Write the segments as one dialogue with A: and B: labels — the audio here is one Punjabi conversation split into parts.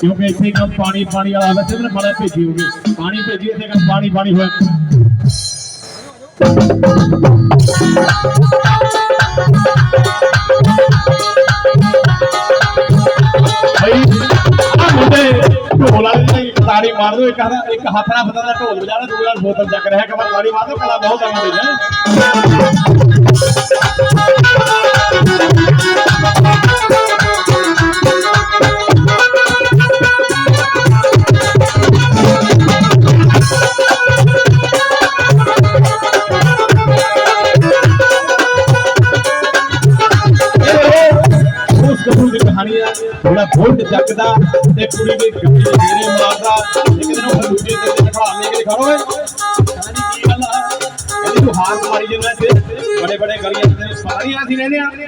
A: ਕਿਉਂਕਿ ਇੱਥੇ ਕੰਮ ਪਾਣੀ ਪਾਣੀ ਵਾਲਾ ਆਵੇ ਤੇ ਬੜਾ ਭੇਜੀ ਹੋਵੇ ਪਾਣੀ ਭੇਜੀ ਇੱਥੇ ਕੰਮ ਪਾਣੀ ਪਾਣੀ ਹੋਇਆ ਦੀ ਤਾੜੀ ਮਾਰ ਦੋ ਇੱਕ ਹੱਥ ਇੱਕ ਹੱਥ ਨਾਲ ਬੰਦਾ ਢੋਲ ਵਜਾਣਾ ਦੂਜੇ ਨਾਲ ਬੋਤਲ ਚੱਕ ਰਿਹਾ ਕਮਰ ਤਾੜੀ ਮਾਰ ਦੋ ਕਲਾ ਬਹੁਤ ਕਹਾਣੀ ਆ ਜਿਹੜਾ ਬੋਲਟ ਚੱਕਦਾ ਤੇ ਕੁੜੀ ਦੇ ਗੱਡੀ ਦੇ ਘੇਰੇ ਮਾਰਦਾ ਇੱਕ ਦਿਨ ਉਹ ਦੂਜੇ ਤੇ ਚੜਾ ਲੈ ਕੇ ਖੜੋ ਓਏ ਕਹਿੰਦੀ ਕੀ ਗੱਲ ਆ। ਕਹਿੰਦੀ, ਤੂੰ ਹਾਰ ਮਾਰੀ ਜਾਂਦਾ ਇੱਥੇ। ਬੜੇ ਬੜੇ ਗਲੀਆਂ ਤੇ ਸਾਰੀਆਂ ਅਸੀਂ ਰਹਿੰਦੇ ਆ ਮੈਂ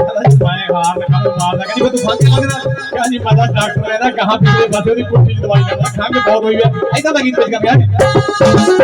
A: ਹਾਰ ਨਾ ਕਾਹਨੂੰ ਮਾਰਦਾ ਕਹਿੰਦੀ ਤੂੰ ਫੰਕ ਲੱਗਦਾ ਕਹਿੰਦੀ ਪਤਾ ਡਾਕਟਰ ਇਹਦਾ ਕਹਾਂ ਪਿਛਲੇ ਪਾਸੇ ਉਹਦੀ ਕੁੱਟੀ ਦਵਾਈ ਲੈਂਦਾ ਖੰਗ ਬਹੁਤ ਹੋਈ ਆ। ਐਦਾਂ ਦਾ ਗੀਤ ਪੇਸ਼ ਕਰ ਗਿਆ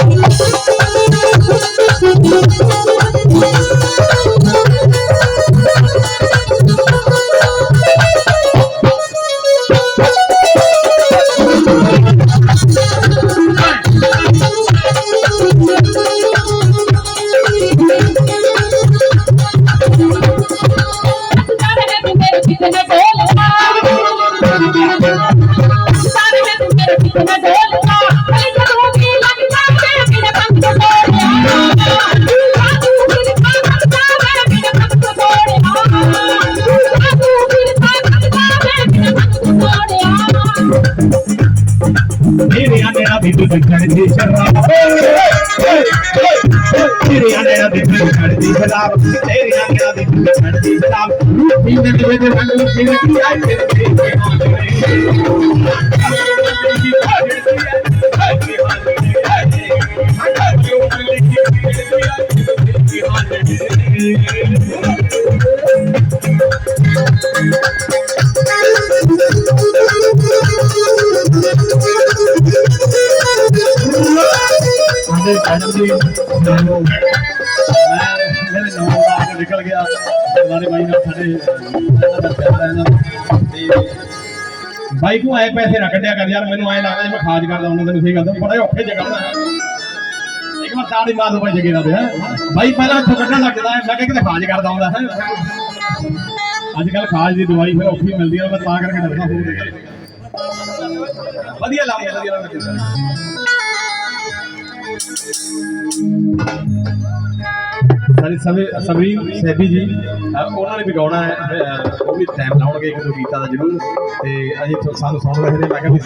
B: ਮੇਰੇ
A: ਆਨੇਰਾ ਦੀ ਦੁੱਧ ਚੜਦੀ ਸ਼ਰਾਬ। ਮੇਰੇ ਆਨੇਰਾ ਦੀ ਦੁੱਧ ਚੜਦੀ ਸ਼ਰਾਬ। ਤੇਰੇ ਆਨੇਰਾ ਦੀ ਦੁੱਧ ਚੜਦੀ ਸ਼ਰਾਬ। ਰੂਪੀ ਦੇ ਵਿੱਚ ਰੰਗ ਰੂਪੀ ਦੇ ਕੀ ਆਈ ਤੇਰੇ ਤੇ ਸਾਡੇ ਮੈਡਮ ਜੀ ਮੈਨੂੰ ਮੈਂ ਮੇਰੇ ਨਾਮ ਦਾ ਕੇ ਨਿਕਲ ਗਿਆ। ਸਾਡੇ ਬਾਈ ਨਾਲ ਸਾਡੇ ਇਹਨਾਂ ਪਿਆਰ ਹੈ ਤੇ ਬਾਈ ਤੂੰ ਐ ਪੈਸੇ ਨਾ ਕੱਢਿਆ ਕਰ ਯਾਰ ਮੈਨੂੰ ਐ ਲੱਗਦਾ ਜਿਵੇਂ ਖਾਜ ਕਰਦਾ ਉਹਨਾਂ ਤੈਨੂੰ ਸਹੀ ਗੱਲ ਦੱਸਾਂ, ਔਖੇ ਜਗ੍ਹਾ ਦਾ ਇੱਕ ਵਾਰ ਤਾੜੀ ਮਾਰ ਦੋ ਬਾਈ ਜਗੇ ਦਾ ਹੈ। ਬਾਈ ਪਹਿਲਾਂ ਇੱਥੋਂ ਕੱਢਣ ਲੱਗ ਮੈਂ ਕਿਹਾ ਕਿਤੇ ਖਾਜ ਕਰਦਾ ਹੁੰਦਾ ਹੈ। ਅੱਜ ਕੱਲ ਖਾਜ ਦੀ ਦਵਾਈ ਫਿਰ ਔਖੀ ਮਿਲਦੀ ਹੈ ਮੈਂ ਤਾਂ ਕਰਕੇ ਡਰਦਾ ਹੋਰ। ਵਧੀਆ ਲੱਗਦਾ ਵਧੀਆ ਲੱਗਦਾ। ਸਾਡੀ ਸਭੀ ਸਭੀ ਸੈਬੀ ਜੀ ਉਹਨਾਂ ਨੇ ਵੀ ਗਾਉਣਾ ਹੈ ਉਹ ਵੀ ਟਾਈਮ ਲਾਉਣਗੇ ਇੱਕ ਦੋ ਗੀਤਾਂ ਦਾ ਜ਼ਰੂਰ ਤੇ ਅਜੇ ਸਾਨੂੰ ਸੁਣ ਰਹੇ ਨੇ ਮੈਂ ਕਿਹਾ ਵੀ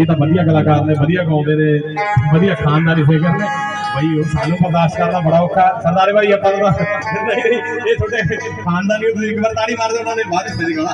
A: ਇਹ ਤਾਂ ਵਧੀਆ ਕਲਾਕਾਰ ਨੇ ਵਧੀਆ ਗਾਉਂਦੇ ਨੇ ਵਧੀਆ ਖਾਨਦਾਨੀ ਸਿੰਗਰ ਨੇ। ਬਈ ਉਹ ਸਾਨੂੰ ਬਰਦਾਸ਼ਤ ਕਰਨਾ ਬੜਾ ਔਖਾ ਸਰਦਾਰੇ ਭਾਈ ਆਪਾਂ ਨੂੰ ਨਹੀਂ ਨਹੀਂ ਇਹ ਤੁਹਾਡੇ ਖਾਨਦਾਨੀ ਹੋ, ਤੁਸੀਂ ਇੱਕ ਵਾਰ ਤਾੜੀ ਮਾਰ ਦਿਓ ਉਹਨਾਂ ਨੇ ਬਾਅਦ ਵਿੱਚ ਫਿਰ ਗਾਉਣਾ